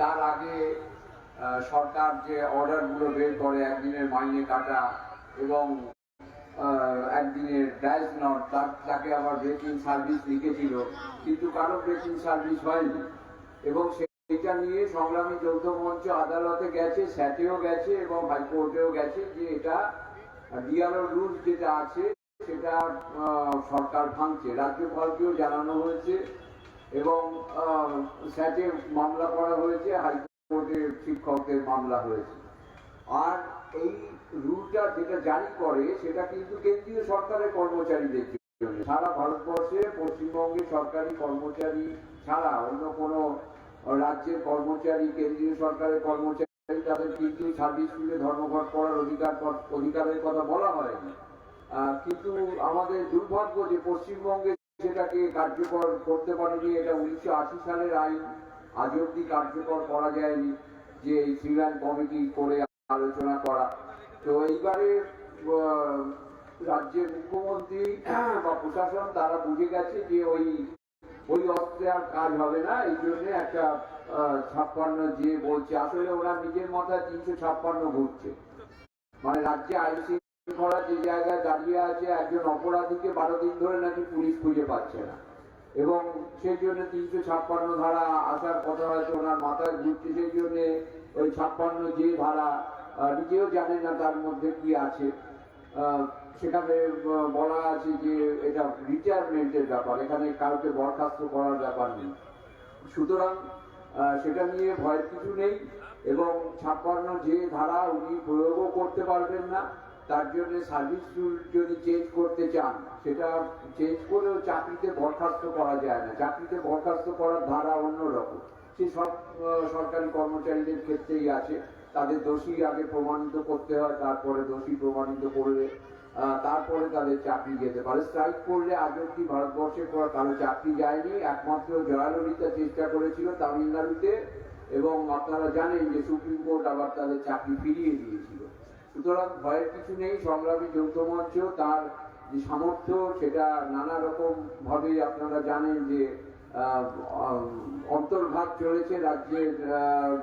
তার আগে সরকার যে অর্ডারগুলো বের করে, একদিনের মাইনে কাটা এবং একদিনের ড্রাইভ নট তাকে আবার ব্রেকিং সার্ভিস লিখেছিল, কিন্তু কারও ব্রেকিং সার্ভিস হয়নি। এবং সেইটা নিয়ে সংগ্রামী যৌথ মঞ্চ আদালতে গেছে, স্যাটেও গেছে এবং হাইকোর্টেও গেছে যে এটা ডিআরও রুলস যেটা আছে, সেটা সরকার ভাঙছে। রাজ্যপালকেও জানানো হয়েছে এবং স্যাটে মামলা করা হয়েছে, হাইকোর্টে শিক্ষকদের মামলা হয়েছে। আর এই রুলটা যেটা জারি করে, সেটা কিন্তু কেন্দ্রীয় সরকারের কর্মচারীদের সারা ভারতবর্ষে পশ্চিমবঙ্গে সরকারি কর্মচারী ছাড়া অন্য কোনো রাজ্যের কর্মচারী, কেন্দ্রীয় সরকারের কর্মচারী, তাদের কিন্তু সার্ভিস স্কুলে ধর্মঘট করার অধিকার অধিকারের কথা বলা হয়নি। কিন্তু আমাদের দুর্ভাগ্য যে পশ্চিমবঙ্গে সেটাকে কার্যকর করতে পারেনি এটা উনিশশো আশি সালের আইন। আজ অব্দি কার্যকর করা যায়নি যে সিভিল কমিটি করে আলোচনা করা। তো এইবারে রাজ্যের মুখ্যমন্ত্রী বা প্রশাসন তারা বুঝে গেছে যে ওই ওই অস্ত্রে আর কাজ হবে না। এই জন্য একটা ছাপ্পান্ন যে বলছে, আসলে ওরা নিজের মাথায় তিনশো ছাপ্পান্ন ঘুরছে। মানে রাজ্যে আইসি শৃঙ্খলা যে জায়গায় দাঁড়িয়ে আছে, একজন অপরাধীকে বারো দিন ধরে নাকি পুলিশ খুঁজে পাচ্ছে না। এবং সেই জন্য তিনশো ছাপ্পান্ন ধারা আসার কথা হয়তো ওনার মাথায় ঘুরছে, সেই জন্য ওই ছাপ্পান্ন যে ধারা নিজেও জানে না তার মধ্যে কি আছে। সেখানে বলা আছে যে এটা রিটায়ারমেন্টের ব্যাপার, এখানে কাউকে বরখাস্ত করার ব্যাপার নেই। সুতরাং সেটা নিয়ে ভয়ের কিছু নেই, এবং ছাপ্পান্ন যে ধারা উনি প্রয়োগও করতে পারবেন না। তার জন্য সার্ভিস যদি চেঞ্জ করতে চান, সেটা চেঞ্জ করেও চাকরিতে বরখাস্ত করা যায় না। চাকরিতে বরখাস্ত করার ধারা অন্যরকম। সে সব সরকারি কর্মচারীদের ক্ষেত্রেই আছে। তাদের দোষী আগে প্রমাণিত করতে হয়, তারপরে দোষী প্রমাণিত করলে তারপরে তাদের চাকরি যেতে পারে। স্ট্রাইক করলে আজ অব্দি ভারতবর্ষে কারও চাকরি যায়নি? একমাত্র জয়াললিতা চেষ্টা করেছিল তামিলনাড়ুতে এবং আপনারা জানেন যে সুপ্রিম কোর্ট আবার তাদের চাকরি ফিরিয়ে দিয়েছিল। সুতরাং ভয়ের কিছু নেই, সংগ্রামী যৌথ মঞ্চ তার যে সামর্থ্য, সেটা নানা রকম ভাবে আপনারা জানেন যে অন্তর্ঘাত চলেছে রাজ্যের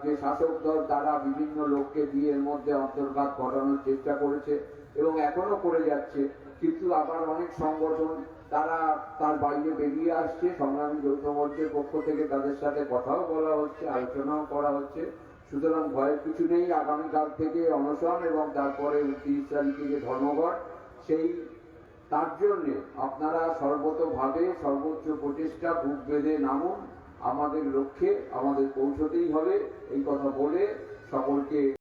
যে শাসক দল, তারা বিভিন্ন লোককে দিয়ে এর মধ্যে অন্তর্ঘাত ঘটানোর চেষ্টা করেছে এবং এখনও করে যাচ্ছে। কিন্তু আবার অনেক সংগঠন, তারা তার বাইরে বেরিয়ে আসছে। সংগ্রামী যৌথ মঞ্চের পক্ষ থেকে তাদের সাথে কথাও বলা হচ্ছে, আলোচনাও করা হচ্ছে। সুতরাং ভয়ের কিছু নেই, আগামীকাল থেকে অনশন এবং তারপরে উনত্রিশ তারিখ থেকে ধর্মঘট। সেই, তার জন্যে আপনারা সর্বতভাবে সর্বোচ্চ প্রচেষ্টা বুক বেঁধে নামুন। আমাদের লক্ষ্যে, আমাদের পৌঁছতেই হবে, এই কথা বলে সকলকে